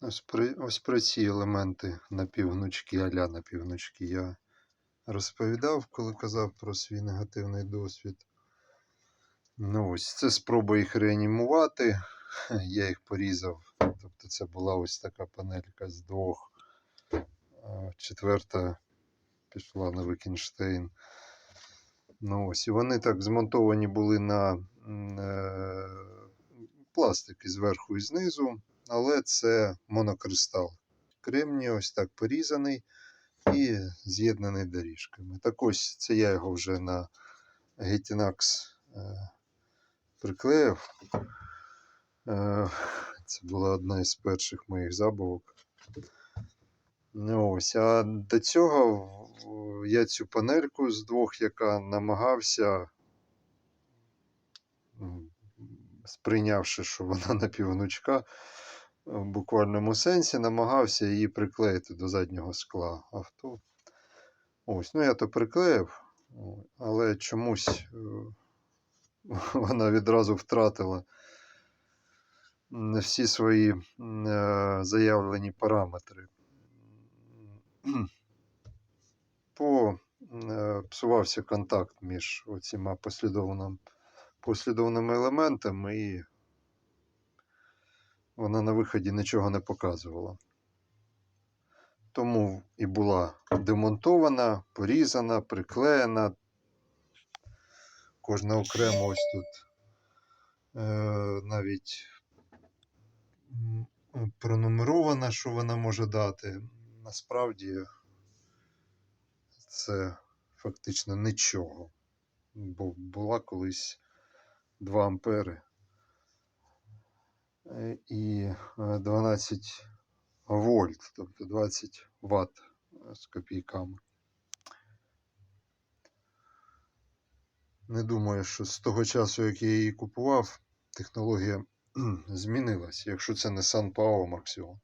Ось про, ось про ці елементи напівгнучки, аля напівгнучки я розповідав, коли казав про свій негативний досвід. Ну ось, це спроба їх реанімувати. Я їх порізав. Тобто це була ось така панелька з двох. Четверта пішла на Викінштейн. Ну ось, і вони так змонтовані були на е, пластики зверху і знизу, але це монокристал. Кремній ось так порізаний і з'єднаний доріжками. Так ось це я його вже на Getinax е, приклеїв. Е, Це була одна із перших моїх забавок. Ну, ось, а до цього я цю панельку з двох, яка намагався, сприйнявши, що вона напівгнучка, в буквальному сенсі, намагався її приклеїти до заднього скла авто. Ось, ну я то приклеїв, але чомусь е, вона відразу втратила всі свої е, заявлені параметри. По, е, псувався контакт між оціма послідовним, послідовними елементами, і вона на виході нічого не показувала. Тому і була демонтована, порізана, приклеєна. Кожна окремо ось тут е, навіть пронумерована, що вона може дати. Насправді це фактично нічого. Бо була колись 2 ампери е, і е, 12 вольт, тобто 20 ватт з копійками. Не думаю, що з того часу, як я її купував, технологія змінилася, якщо це не Сан Пао Марксіон.